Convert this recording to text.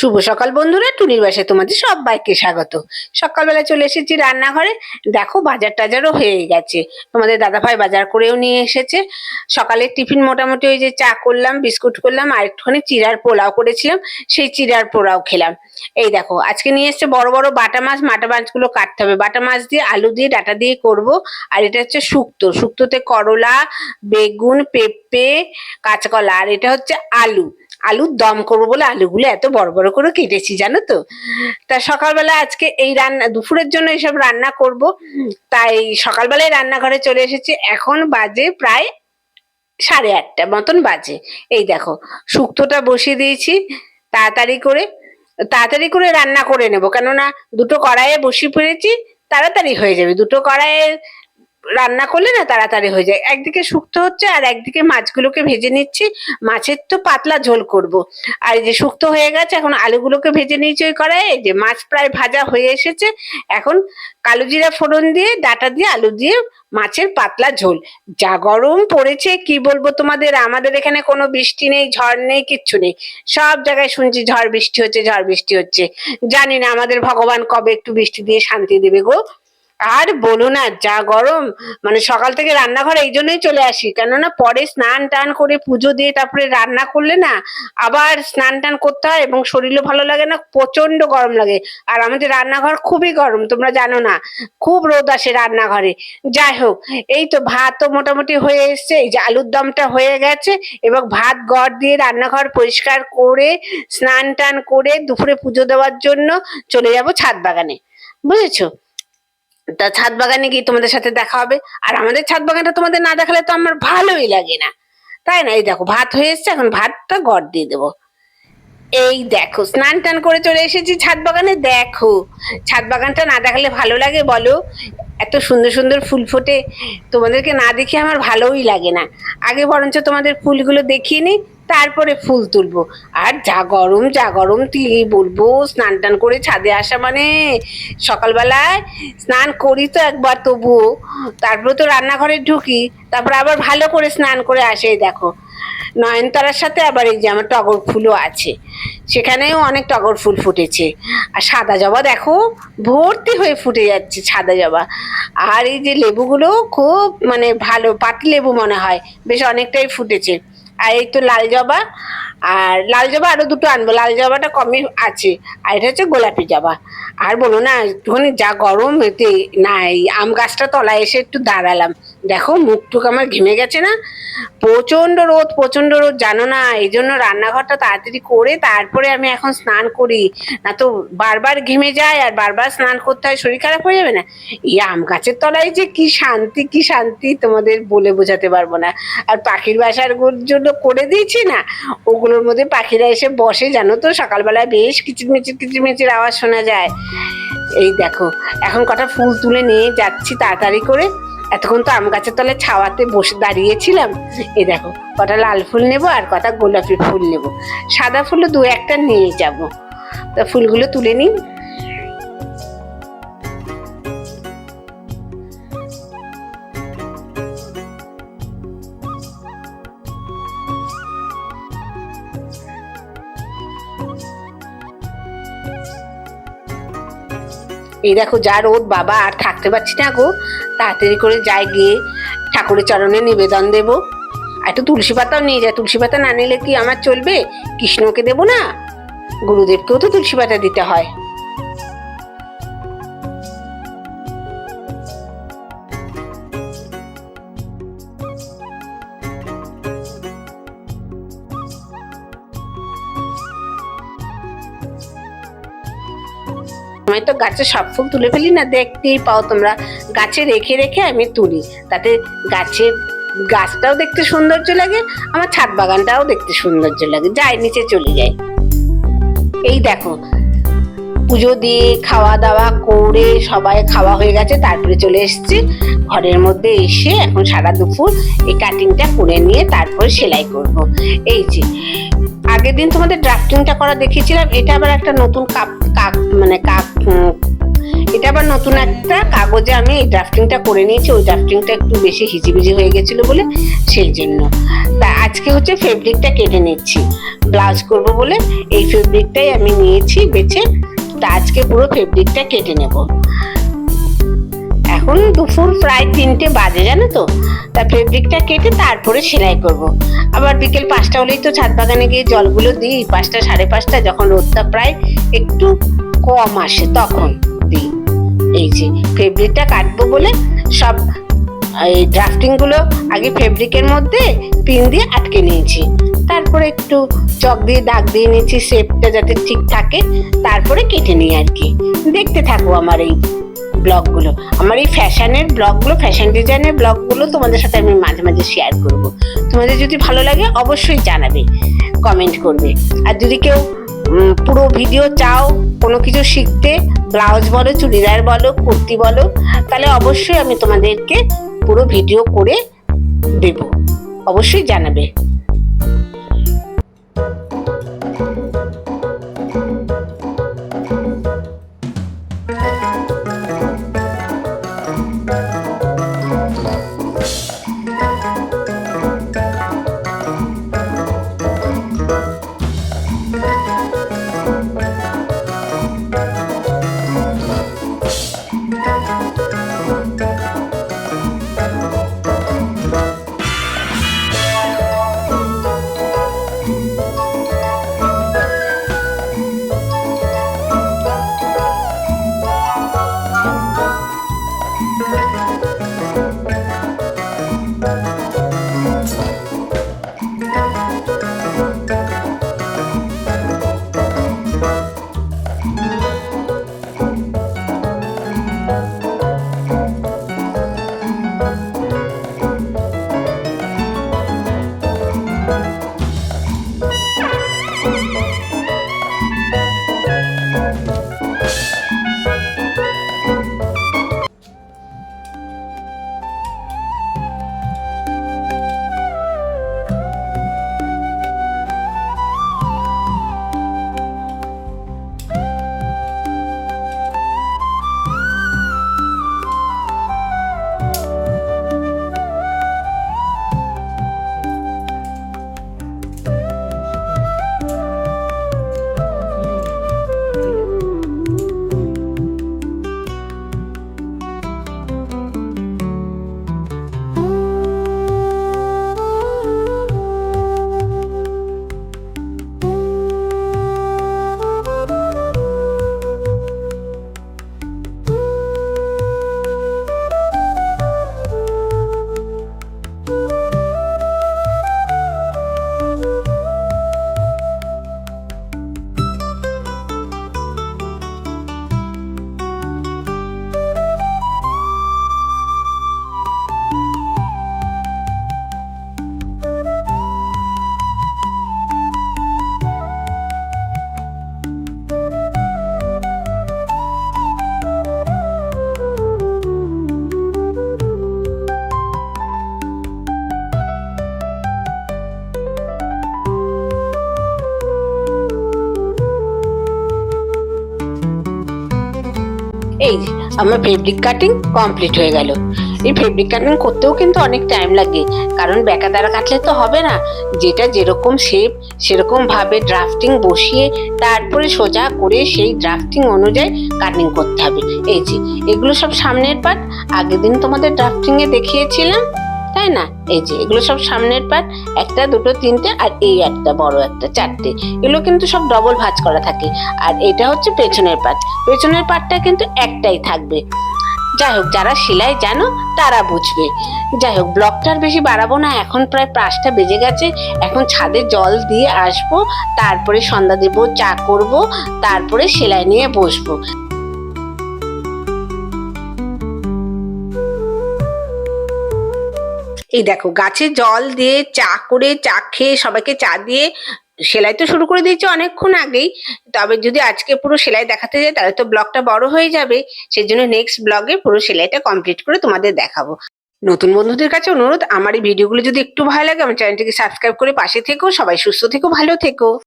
শুভ সকাল বন্ধুরা, টুনির বাসায় তোমাদের সবাইকে স্বাগত। সকালবেলা চলে এসেছি রান্নাঘরে। দেখো, বাজার টাজারও হয়ে গেছে। তোমাদের দাদাভাই বাজার করেও নিয়ে এসেছে। সকালের টিফিন মোটামুটি ওই যে চা করলাম, বিস্কুট করলাম, আর একটুখানি চিড়ার পোলাও করেছিলাম। সেই চিড়ার পোলাও খেলাম। এই দেখো, আজকে নিয়ে এসছে বড় বড় বাটা মাছ। মাটা মাছগুলো কাটতে হবে। বাটা মাছ দিয়ে আলু দিয়ে ডাটা দিয়ে করব। আর এটা হচ্ছে শুক্তো। শুক্তোতে করলা, বেগুন, পেঁপে, কাঁচকলা। আর এটা হচ্ছে আলু। আলুর দম করব বলে আলুগুলো এত বড় বড় করে কেটেছি, জানো তো? তা সকালবেলা আজকে এই রান্না, দুপুরের জন্য এসব রান্না করব। তাই সকালবেলায় রান্নাঘরে চলে এসেছি। এখন বাজে প্রায় সাড়ে আটটা মতন বাজে। এই দেখো, শুক্তোটা বসিয়ে দিয়েছি তাড়াতাড়ি করে। তাড়াতাড়ি করে রান্না করে নেব। কেননা দুটো কড়াইয়ে বসিয়ে পড়েছি তাড়াতাড়ি হয়ে যাবে। দুটো কড়াইয়ে রান্না করলে না তাড়াতাড়ি হয়ে যায়। একদিকে শুক্তো হচ্ছে আর একদিকে মাছগুলোকে ভেজে নিচ্ছি। মাছের তো পাতলা ঝোল করব। আর এই যে শুক্তো হয়ে গেছে, এখন আলুগুলোকে ভেজে নিয়েছি ওই কড়াইয়ে। যে মাছ প্রায় ভাজা হয়ে এসেছে। এখন কালো জিরা ফোড়ন দিয়ে, ডাটা দিয়ে, আলু দিয়ে মাছের পাতলা ঝোল। যা গরম পড়েছে, কি বলব তোমাদের? আমাদের এখানে কোনো বৃষ্টি নেই, ঝড় নেই, কিচ্ছু নেই। সব জায়গায় শুনছি ঝড় বৃষ্টি হচ্ছে, ঝড় বৃষ্টি হচ্ছে। জানি না আমাদের ভগবান কবে একটু বৃষ্টি দিয়ে শান্তি দেবে গো। আর বলো না, যা গরম মানে সকাল থেকে রান্নাঘরে এই জন্যই চলে আসি। কেননা পরে স্নান টান করে পুজো দিয়ে তারপরে রান্না করলে না, আবার স্নান টান করতে হয় এবং শরীরও ভালো লাগে না প্রচণ্ড গরম লাগে। আর আমাদের রান্নাঘর খুবই গরম, তোমরা জানো না, খুব রোদ আসে রান্নাঘরে। যাই হোক, এই তো ভাত তো মোটামুটি হয়ে এসছে, এই যে আলুর দমটা হয়ে গেছে, এবং ভাত গড় দিয়ে রান্নাঘর পরিষ্কার করে, স্নান টান করে দুপুরে পুজো দেওয়ার জন্য চলে যাব ছাদ বাগানে। বুঝেছ? তা ছাদ বাগানে গিয়ে তোমাদের সাথে দেখা হবে। আর আমাদের ছাদ বাগানটা তোমাদের না দেখালে তো আমার ভালোই লাগে না। তাই না? এই দেখো, ভাত হয়ে এসছে, এখন ভাতটা গড় দিয়ে দেবো। এই দেখো, স্নান টান করে চলে এসেছি ছাদ বাগানে, দেখো। ছাদ বাগানটা না দেখালে ভালো লাগে বলো? এত সুন্দর সুন্দর ফুল ফোটে, তোমাদেরকে না দেখে আমার ভালোই লাগে না। আগে বরঞ্চ তোমাদের ফুলগুলো দেখিয়ে নিই তারপরে ফুল তুলবো। আর যা গরম যা গরম, কি বলব, স্নান টান করে ছাদে আসা মানে সকালবেলায় স্নান করি তো একবার তবুও। তারপরে তো রান্নাঘরে ঢুকি, তারপর আবার ভালো করে স্নান করে আসে দেখো। নয়নতারার সাথে আবার এই যে আমার টগর ফুলও আছে, সেখানেও অনেক টগর ফুল ফুটেছে। আর সাদা জবা দেখো, ভর্তি হয়ে ফুটে যাচ্ছে সাদা জবা। আর এই যে লেবুগুলো খুব মানে ভালো পাতি লেবু মনে হয়, বেশ অনেকটাই ফুটেছে। আর এই তো লাল জবা, আর লাল জবা আরও দুটো আনব। লাল জবাটা কমই আছে, আর এটা হচ্ছে গোলাপি জবা। আর বলো না যা গরম, এতে না এই আম গাছটা তলায় এসে একটু দাঁড়ালাম। দেখো, মুখ টুক আমার ঘেমে গেছে না? প্রচণ্ড রোদ প্রচণ্ড রোদ, জানো না? এই জন্য রান্নাঘরটা তাড়াতাড়ি করে তারপরে আমি এখন স্নান করি। না তো বারবার ঘেমে যায় আর বারবার স্নান করতে হয়, শরীর খারাপ হয়ে যাবে না? এই আম গাছের তলায় যে কি শান্তি কি শান্তি, তোমাদের বলে বোঝাতে পারব না। আর পাখির বাসার জন্য করে দিয়েছি না? ওগুলোর মধ্যে পাখিরা এসে বসে, জানো তো? সকালবেলায় বেশ কিচিরমিচির কিচিরমিচির আওয়াজ শোনা যায়। এই দেখো, এখন কটা ফুল তুলে নিয়ে যাচ্ছি তাড়াতাড়ি করে। এতক্ষণ তো আম গাছের তলায় ছাওয়াতে বসে দাঁড়িয়েছিলাম। এই দেখো, কটা লাল ফুল নেব আর কটা গোলাপি ফুল নেব। সাদা ফুলও দু একটা নিয়ে যাব। তা ফুলগুলো তুলে নিই। এই দেখো, যা রোদ বাবা, আর থাকতে পারছি না গো। তাড়াতাড়ি করে যাই গিয়ে ঠাকুরের চরণে নিবেদন দেব। আর একটু তুলসী পাতাও নিয়ে যায় তুলসী পাতা না নিলে কি আমার চলবে? কৃষ্ণকে দেব না? গুরুদেবকেও তো তুলসী পাতা দিতে হয়। আমি তো গাছে সব ফুল তুলে ফেলি না, দেখতেই পাও তোমরা। গাছে রেখে রেখে আমি তুলি। তাতে গাছের গাছটাও দেখতে সৌন্দর্য লাগে, আমার ছাদ বাগানটাও দেখতে সৌন্দর্য লাগে। যাই, নিচে চলে যাই। এই দেখো, পুজো দিয়ে খাওয়া দাওয়া করে সবাই খাওয়া হয়ে গেছে, তারপরে চলে এসেছি। ঘরের মধ্যে এসে এখন সারা দুপুর এই কাটিংটা করে নিয়ে তারপরে সেলাই করব। এই যে, আগের দিন তোমাদের ড্রাফটিংটা করা দেখিয়েছিলাম, এটা আবার একটা নতুন কাপ কাপ মানে কাক এটা আবার নতুন একটা কাগজে আমি এই ড্রাফটিংটা করে নিয়েছি। ওই ড্রাফটিংটা একটু বেশি হিজিবিজি হয়ে গেছিল বলে সেই জন্য। তা আজকে হচ্ছে ফেব্রিকটা কেটে নিচ্ছি। ব্লাউজ করব বলে এই ফেব্রিকটাই আমি নিয়েছি বেছে। তা আজকে পুরো ফেব্রিকটা কেটে নেব। এখন দুপুর প্রায় তিনটে বাজে, জানো তো? তা ফেব্রিকটা কেটে তারপরে সেলাই করব। আবার বিকেল পাঁচটা হলেই তো ছাদ বাগানে গিয়ে জলগুলো দিই। পাঁচটা, সাড়ে পাঁচটা, যখন রোদটা প্রায় একটু কম আসে, তখন দিই। এই যে ফেব্রিকটা কাটবো বলে সব, এই ড্রাফটিংগুলো আগে ফেব্রিকের মধ্যে পিন দিয়ে আটকে নিয়েছি। তারপরে একটু চক দিয়ে, দাগ দিয়ে নিয়েছি শেপটা যাতে ঠিক থাকে, তারপরে কেটে নিই আর কি। দেখতে থাকো আমার এই ব্লগগুলো। আমার এই ফ্যাশনের ব্লগগুলো, ফ্যাশন ডিজাইনের ব্লগগুলো তোমাদের সাথে আমি মাঝে মাঝে শেয়ার করব। তোমাদের যদি ভালো লাগে, অবশ্যই জানাবে কমেন্ট করবে। আর যদি কেউ পুরো ভিডিও চাও, কোনো কিছু শিখতে ব্লাউজ বলো, চুড়িদার বলো, কুর্তি বলো, তাহলে অবশ্যই আমি তোমাদেরকে পুরো ভিডিও করে দেব। অবশ্যই জানাবে। এই, আমার ফেব্রিক কাটিং কমপ্লিট হয়ে গেল। এই ফেব্রিক কাটিং করতেও কিন্তু অনেক টাইম লাগে, কারণ বেকা দ্বারা কাটলে তো হবে না। যেটা যেরকম শেপ সেরকমভাবে ড্রাফটিং বসিয়ে তারপরে সোজা করে সেই ড্রাফটিং অনুযায়ী কাটিং করতে হবে। এই যে, এগুলো সব সামনের পার্ট আগের দিন তোমাদের ড্রাফটিংয়ে দেখিয়েছিলাম। তাই না? এই যে, এগুলো সব সামনের পার্ট একটা, দুটো, তিনটে, আর এই একটা বড় একটা, চারটে। এগুলো কিন্তু সব ডবল ভাঁজ করা থাকে। আর এটা হচ্ছে পেছনের পার্ট পেছনের পার্টটা কিন্তু একটাই থাকবে। যাই হোক, যারা সেলাই জানো, তারা বুঝবে। যাই হোক ব্লকটার বেশি বাড়াবো না। এখন প্রায় পাঁচটা বেজে গেছে। এখন ছাদে জল দিয়ে আসব। তারপরে সন্ধ্যা দেবো, চা করব। তারপরে সেলাই নিয়ে বসবো। এই দেখো, গাছে জল দিয়ে চা করে চা খেয়ে সবাইকে চা দিয়ে সেলাই তো শুরু করে দিয়েছি অনেকক্ষণ আগেই। তবে যদি আজকে পুরো সেলাই দেখাতে যাই, তাহলে তো ব্লগটা বড় হয়ে যাবে। সেই জন্য নেক্সট ব্লগে পুরো সেলাইটা কমপ্লিট করে তোমাদের দেখাবো। নতুন বন্ধুদের কাছে অনুরোধ, আমার এই ভিডিওগুলো যদি একটু ভালো লাগে, আমার চ্যানেলটিকে সাবস্ক্রাইব করে পাশে থেকো। সবাই সুস্থ থেকো, ভালো থেকো।